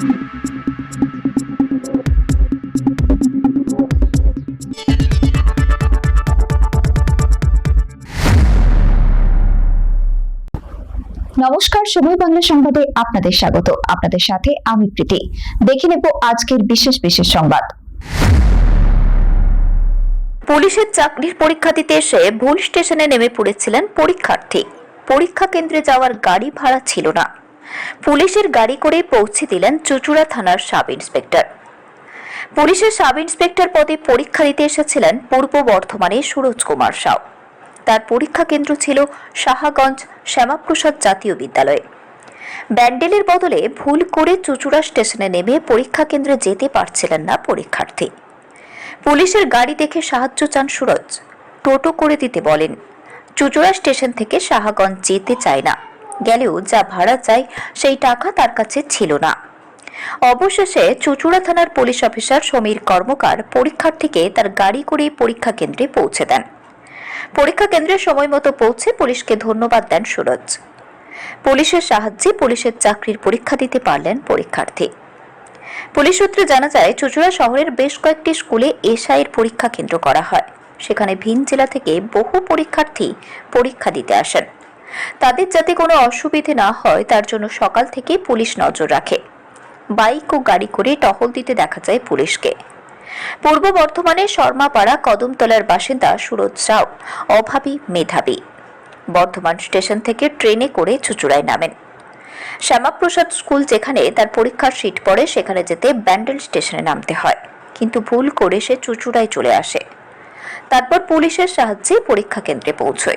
নমস্কার সময় বাংলা সংবাদে আপনাদের স্বাগত। আপনাদের সাথে আমি প্রীতি। দেখে নেব আজকের বিশেষ বিশেষ সংবাদ। পুলিশের চাকরির পরীক্ষা দিতে এসে ভুল স্টেশনে নেমে পড়েছিলেন পরীক্ষার্থী। পরীক্ষা কেন্দ্রে যাওয়ার গাড়ি ভাড়া ছিল না। পুলিশের গাড়ি করে পৌঁছে দিলেন চুচুড়া থানার সাব ইন্সপেক্টর। পুলিশের সাব ইন্সপেক্টর পদে পরীক্ষা দিতে এসেছিলেন পূর্ব বর্ধমানের সুরজ কুমার সাউ। তার পরীক্ষা কেন্দ্র ছিল সাহাগঞ্জ শ্যামাপ্রসাদ জাতীয় বিদ্যালয়ে। ব্যান্ডেলের বদলে ভুল করে চুচুড়া স্টেশনে নেমে পরীক্ষা কেন্দ্রে যেতে পারছিলেন না পরীক্ষার্থী। পুলিশের গাড়ি দেখে সাহায্য চান সুরজ। টোটো করে দিতে বলেন, চুচুড়া স্টেশন থেকে সাহাগঞ্জ যেতে চায় না। গেলেও যা ভাড়া চাই, সেই টাকা তার কাছে ছিল না। অবশেষে চুচুড়া থানার পুলিশ অফিসার সমীর কর্মকার পরীক্ষার্থীকে তার গাড়ি করে পরীক্ষা কেন্দ্রে পৌঁছে দেন। পরীক্ষা কেন্দ্রে সময় মতো পৌঁছে পুলিশকে ধন্যবাদ দেন সুরজ। পুলিশের সাহায্যে পুলিশের চাকরির পরীক্ষা দিতে পারলেন পরীক্ষার্থী। পুলিশ সূত্রে জানা যায়, চুচুড়া শহরের বেশ কয়েকটি স্কুলে এসআইয়ের পরীক্ষা কেন্দ্র করা হয়। সেখানে ভিন জেলা থেকে বহু পরীক্ষার্থী পরীক্ষা দিতে আসেন। তাদের যাতে কোনো অসুবিধে না হয়, তার জন্য সকাল থেকে পুলিশ নজর রাখে। বাইক ও গাড়ি করে টহল দিতে দেখা যায় পুলিশকে। পূর্ব বর্ধমানের শর্মাপাড়া কদমতলার বাসিন্দা সুরজ রাও অভাবী মেধাবী। বর্ধমান স্টেশন থেকে ট্রেনে করে চুচুড়ায় নামেন। শ্যামাপ্রসাদ স্কুল যেখানে তার পরীক্ষার সিট পড়ে, সেখানে যেতে ব্যান্ডেল স্টেশনে নামতে হয়। কিন্তু ভুল করে সে চুচুড়ায় চলে আসে। তারপর পুলিশের সাহায্যে পরীক্ষা কেন্দ্রে পৌঁছয়।